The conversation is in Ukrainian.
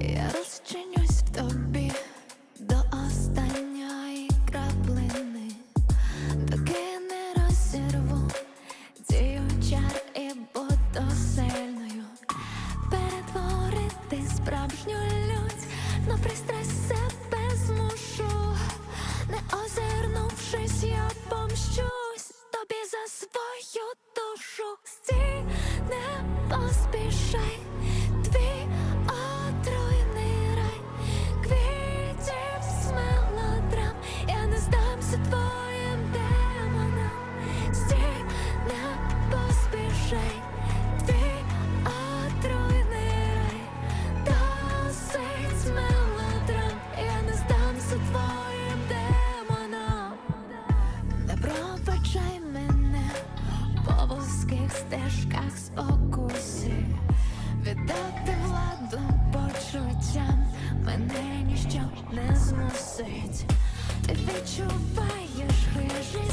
Я розчинюсь в тобі до останньої краплини, доки не розірву дію чар і буду сильною, перетворити справжню лють на пристрасть я помщусь тобі за свою душу. Стій, не поспішай, твій отруйний рай, квітів з я не здамся твоїм демонам. Стій, не поспішай, вузьких з окусів віддати владу почуттям мене ніщо не змусить. Ти відчуваєш хижість